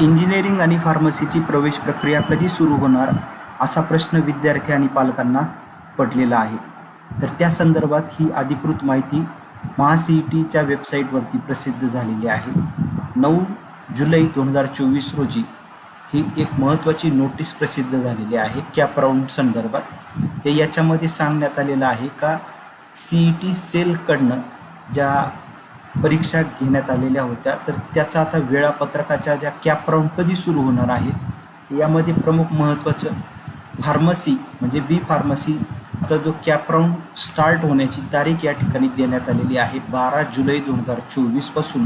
Engineering आणि फार्मसीची प्रवेश प्रक्रिया कधी सुरू होणार असा प्रश्न विद्यार्थी आणि पालकांना पडलेला आहे. तर त्या संदर्भात ही अधिकृत माहिती महा सी ई टीच्या वेबसाईटवरती प्रसिद्ध झालेली आहे. नऊ जुलै दोन हजार चोवीस रोजी ही एक महत्त्वाची नोटीस प्रसिद्ध झालेली आहे. कॅप राऊंड संदर्भात ते याच्यामध्ये सांगण्यात आलेलं आहे का सी ई टी सेलकडनं ज्या परीक्षा घेण्यात आलेल्या होत्या. तर त्याचा आता वेळापत्रकाच्या ज्या कॅप राऊंड कधी सुरू होणार आहेत यामध्ये प्रमुख महत्त्वाचं फार्मसी म्हणजे बी फार्मसीचा जो कॅप राऊंड स्टार्ट होण्याची तारीख या ठिकाणी देण्यात आलेली आहे. बारा जुलै दोन हजार चोवीसपासून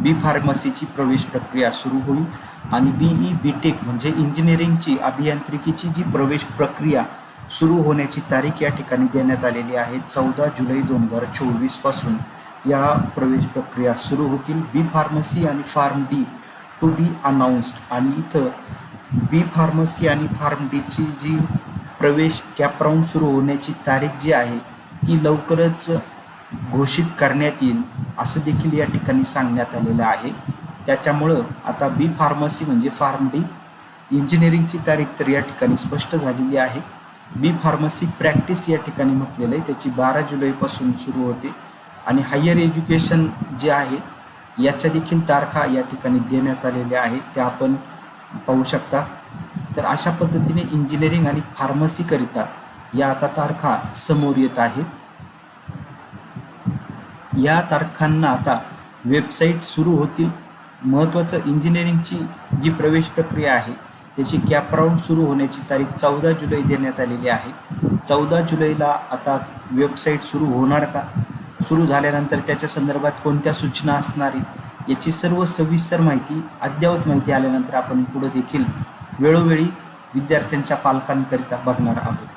बी फार्मसीची प्रवेश प्रक्रिया सुरू होईल आणि बी ई बी टेक म्हणजे इंजिनिअरिंगची अभियांत्रिकीची जी प्रवेश प्रक्रिया सुरू होण्याची तारीख या ठिकाणी देण्यात आलेली आहे चौदा जुलै दोन हजार चोवीसपासून या प्रवेश प्रक्रिया सुरू होतील. बी फार्मसी आणि pharm D to be announced आणि इथं बी फार्मसी आणि फार्म डीची जी प्रवेश कॅपराऊंड सुरू होण्याची तारीख जी आहे ती लवकरच घोषित करण्यात येईल असं देखील या ठिकाणी सांगण्यात आलेलं आहे. त्याच्यामुळं आता बी फार्मसी म्हणजे फार्म डी इंजिनिअरिंगची तारीख तर या ठिकाणी स्पष्ट झालेली आहे. बी फार्मसी प्रॅक्टिस या ठिकाणी म्हटलेलं आहे. त्याची बारा जुलैपासून सुरू होते. आणि हायर एज्युकेशन जे आहे याच्या देखील तारखा या ठिकाणी देण्यात आलेल्या आहेत त्या आपण पाहू शकता. तर अशा पद्धतीने इंजिनिअरिंग आणि फार्मसीकरिता या आता तारखा समोर येत आहेत. या तारखांना आता वेबसाईट सुरू होतील. महत्त्वाचं इंजिनिअरिंगची जी प्रवेश प्रक्रिया आहे त्याची कॅप राऊंड सुरू होण्याची तारीख चौदा जुलै देण्यात आलेली आहे. चौदा जुलैला आता वेबसाईट सुरू होणार का? सुरू झाल्यानंतर त्याच्या संदर्भात कोणत्या सूचना असणारी याची सर्व सविस्तर माहिती अद्ययावत माहिती आल्यानंतर आपण पुढे देखील वेळोवेळी विद्यार्थ्यांच्या पालकांकरिता बघणार आहोत.